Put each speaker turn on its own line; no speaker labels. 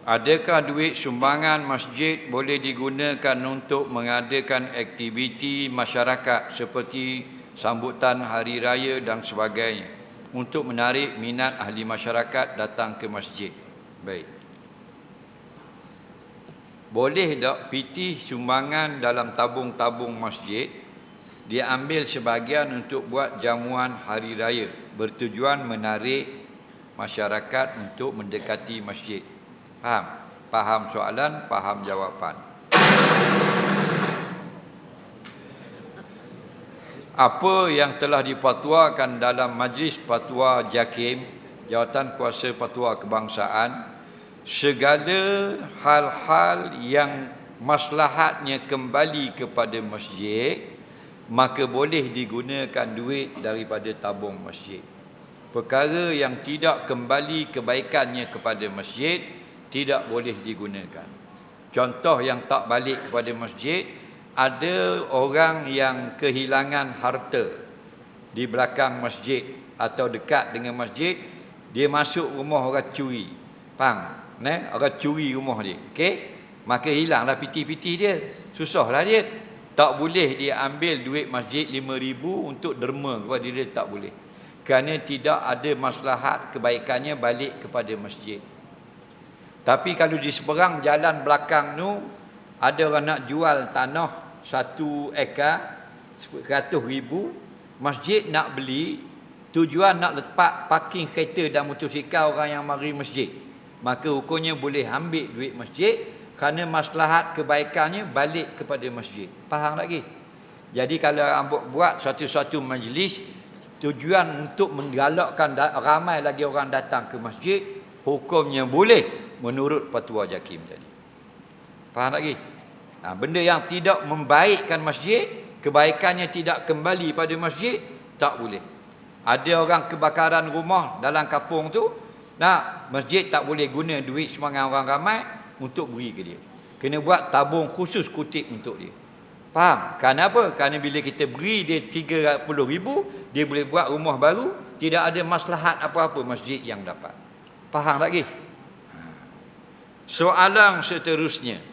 Adakah duit sumbangan masjid boleh digunakan untuk mengadakan aktiviti masyarakat seperti sambutan hari raya dan sebagainya untuk menarik minat ahli masyarakat datang ke masjid? Baik. Boleh tak PT sumbangan dalam tabung-tabung masjid diambil sebahagian untuk buat jamuan hari raya bertujuan menarik masyarakat untuk mendekati masjid. Faham? Faham soalan, faham jawapan. Apa yang telah dipatuakan dalam Majlis Patwa Jakim, Jawatan Kuasa Patwa Kebangsaan, segala hal-hal yang maslahatnya kembali kepada masjid, maka boleh digunakan duit daripada tabung masjid. Perkara yang tidak kembali kebaikannya kepada masjid, tidak boleh digunakan. Contoh yang tak balik kepada masjid, ada orang yang kehilangan harta di belakang masjid atau dekat dengan masjid, dia masuk rumah orang curi. Faham? Ne? Orang curi rumah dia. Okey? Maka hilanglah piti-piti dia. Susahlah dia. Tak boleh dia ambil duit masjid RM5,000 untuk derma kepada dia. Tak boleh. Kerana tidak ada maslahat kebaikannya balik kepada masjid. Tapi kalau di seberang jalan belakang tu ada orang nak jual tanah satu ekar seratus ribu masjid nak beli tujuan nak letak parking kereta dan motosikal orang yang mari masjid. Maka hukumnya boleh ambil duit masjid kerana maslahat kebaikannya balik kepada masjid. Faham lagi jadi kalau ambuk buat satu-satu majlis tujuan untuk menggalakkan ramai lagi orang datang ke masjid hukumnya boleh menurut fatwa Jakim tadi. Faham lagi? Nah, benda yang tidak membaikkan masjid, kebaikannya tidak kembali pada masjid, tak boleh. Ada orang kebakaran rumah dalam kampung tu, nah masjid tak boleh guna duit semangat orang ramai untuk beri ke dia. Kena buat tabung khusus kutip untuk dia. Faham? Kenapa? Kerana bila kita beri dia 30 ribu, dia boleh buat rumah baru, tidak ada maslahat apa-apa masjid yang dapat. Faham lagi? Soalan seterusnya.